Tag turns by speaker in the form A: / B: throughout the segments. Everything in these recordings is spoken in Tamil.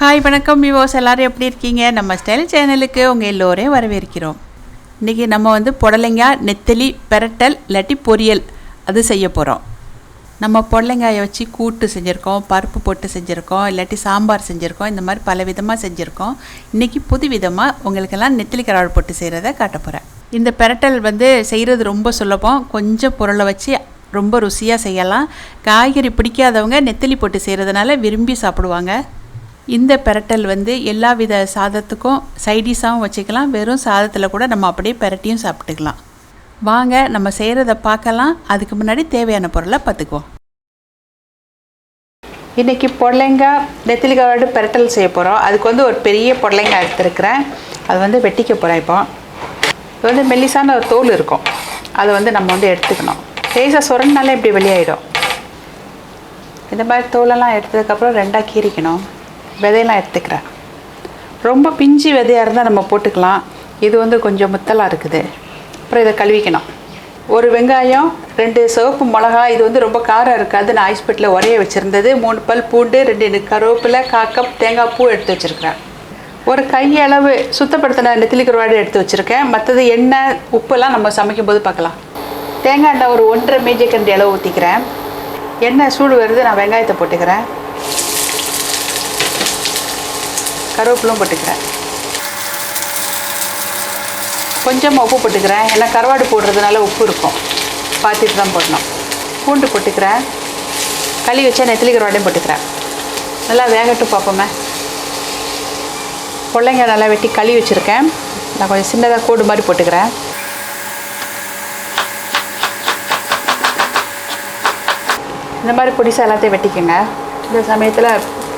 A: ஹாய் வணக்கம் விவோஸ் எல்லாரும் எப்படி இருக்கீங்க? நம்ம ஸ்டைல் சேனலுக்கு உங்கள் எல்லோரையும் வரவேற்கிறோம். இன்றைக்கி நம்ம வந்து புடலைங்காய் நெத்தலி பெரட்டல் இல்லாட்டி பொரியல் அது செய்ய போகிறோம் நம்ம புடலைங்காயை வச்சு கூட்டு செஞ்சுருக்கோம் பருப்பு போட்டு செஞ்சுருக்கோம் இல்லாட்டி சாம்பார் செஞ்சுருக்கோம் இந்த மாதிரி பல விதமாக செஞ்சுருக்கோம். இன்றைக்கி புது விதமாக உங்களுக்கெல்லாம் நெத்திலி கராடு போட்டு செய்கிறத காட்ட போகிறேன் இந்த பெரட்டல் வந்து செய்கிறது ரொம்ப சுலபம். கொஞ்சம் பொருளை வச்சு ரொம்ப ருசியாக செய்யலாம். காய்கறி பிடிக்காதவங்க நெத்திலி போட்டு செய்கிறதுனால விரும்பி சாப்பிடுவாங்க. இந்த பெரட்டல் வந்து எல்லா வித சாதத்துக்கும் சைடிஷாகவும் வச்சுக்கலாம். வெறும் சாதத்தில் கூட நம்ம அப்படியே பெரட்டியும் சாப்பிட்டுக்கலாம். வாங்க நம்ம செய்கிறத பார்க்கலாம். அதுக்கு முன்னாடி தேவையான பொருளை பார்த்துக்குவோம். இன்றைக்கி புடலைங்காய் நெத்திலிக்காயோட பெரட்டல் செய்ய போகிறோம் அதுக்கு வந்து ஒரு பெரிய புடலைங்காய் எடுத்துருக்கிறேன். அது வந்து வெட்டிக்க போகிறேன் இப்போ. இது வந்து மெல்லிசான ஒரு தோல் இருக்கும். அதை வந்து நம்ம வந்து எடுத்துக்கணும். லேசாக சுரண்டினாலே இப்படி வெளியாயிடும். இந்த மாதிரி தோலெல்லாம் எடுத்ததுக்கப்புறம் ரெண்டாக கீறிக்கணும். விதையெல்லாம் எடுத்துக்கிறேன். ரொம்ப பிஞ்சு விதையாக இருந்தால் நம்ம போட்டுக்கலாம். இது வந்து கொஞ்சம் முத்தலாக இருக்குது. அப்புறம் இதை கழுவிக்கணும். ஒரு வெங்காயம் ரெண்டு சிவப்பு மிளகா இது வந்து ரொம்ப காரம் இருக்காது. நான் ஐஸ்பெட்டில் உரைய வச்சுருந்தது. மூணு பல் பூண்டு ரெண்டு கருவேப்பிலை காக்கப் தேங்காய் பூ எடுத்து வச்சுருக்கிறேன். ஒரு கையளவு சுத்தப்படுத்தின நெத்திலி கருவாடு எடுத்து வச்சுருக்கேன். மற்றது எண்ணெய் உப்பெல்லாம் நம்ம சமைக்கும் போது பார்க்கலாம். தேங்காய் எண்ணெய் ஒரு ஒன்றரை மேஜைக்கண்டி அளவு ஊற்றிக்கிறேன் எண்ணெய் சூடு வருது நான் வெங்காயத்தை போட்டுக்கிறேன். கருவேப்பிலும் போட்டுக்கிறேன். கொஞ்சமாக உப்பு போட்டுக்கிறேன். ஏன்னா கருவாடு போடுறதுனால உப்பு இருக்கும். பார்த்துட்டு தான் போடணும். பூண்டு போட்டுக்கிறேன். களி வச்சா நெத்திலி கருவாடையும் போட்டுக்கிறேன். நல்லா வேகட்டும் பார்ப்போமே. பிள்ளைங்க நல்லா வெட்டி களி வச்சுருக்கேன். நான் கொஞ்சம் சின்னதாக கோடு மாதிரி போட்டுக்கிறேன். இந்த மாதிரி பொடிசா எல்லாத்தையும் வெட்டிக்கோங்க. இந்த சமயத்தில்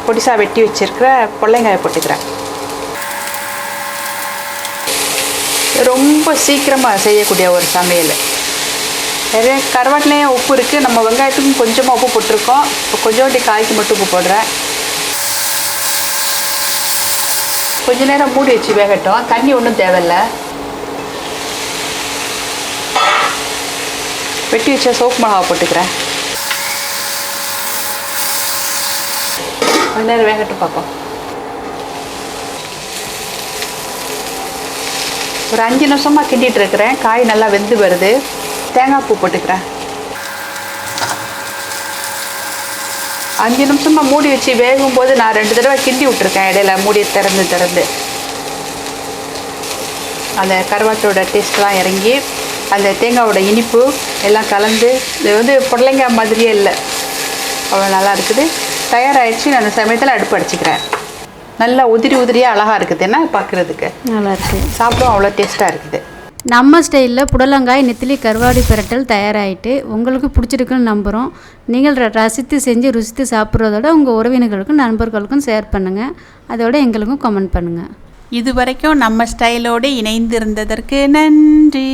A: பொடிசா வெட்டி வச்சுருக்கிற பொள்ளைங்காயை போட்டுக்கிறேன். ரொம்ப சீக்கிரமாக செய்யக்கூடிய ஒரு சமையல். நிறைய கருவாட்டிலையும் உப்பு இருக்குது நம்ம வெங்காயத்துக்கும் கொஞ்சமாக உப்பு போட்டிருக்கோம். இப்போ கொஞ்சோண்டி காய்க்கு மட்டும் உப்பு போடுறேன். கொஞ்ச நேரம் மூடி வச்சு வேகட்டும். தண்ணி ஒன்றும் தேவையில்ல. வெட்டி வச்ச சோப்பு மிளகா போட்டுக்கிறேன். கொஞ்ச நேரம் வேகட்டு பார்ப்போம் ஒரு அஞ்சு நிமிஷமாக கிண்டிட்டு இருக்கிறேன். காய் நல்லா வெந்து வருது. தேங்காய் பூ போட்டுக்கிறேன். அஞ்சு நிமிஷமாக மூடி வச்சு வேகும் போது நான் ரெண்டு தடவை கிண்டி விட்ருக்கேன் இடையில மூடி திறந்து திறந்து. அந்த கருவாட்டோட டேஸ்ட்லாம் இறங்கி அந்த தேங்காவோட இனிப்பு எல்லாம் கலந்து இது வந்து புடலங்காய் மாதிரியே இல்லை. அவ்வளோ நல்லா இருக்குது தயாராகிடுச்சு நான் அந்த சமயத்தில் அடுப்பு அடிச்சுக்கிறேன். நல்லா உதிரி உதிரியாக அழகாக இருக்குது. என்ன பார்க்குறதுக்கு
B: நல்லா இருக்கு
A: சாப்பிடும் அவ்வளோ டேஸ்ட்டாக இருக்குது.
B: நம்ம ஸ்டைலில் புடலங்காய் நெத்திலி கருவாடி பிரட்டல் தயாராகிட்டு உங்களுக்கு பிடிச்சிருக்குன்னு நம்புகிறோம் நீங்கள் ரசித்து செஞ்சு ருசித்து சாப்பிட்றதோட உங்கள் உறவினர்களுக்கும் நண்பர்களுக்கும் ஷேர் பண்ணுங்கள் அதோட எங்களுக்கும் கமெண்ட் பண்ணுங்கள்
A: இது வரைக்கும் நம்ம ஸ்டைலோடு இணைந்திருந்ததற்கு நன்றி.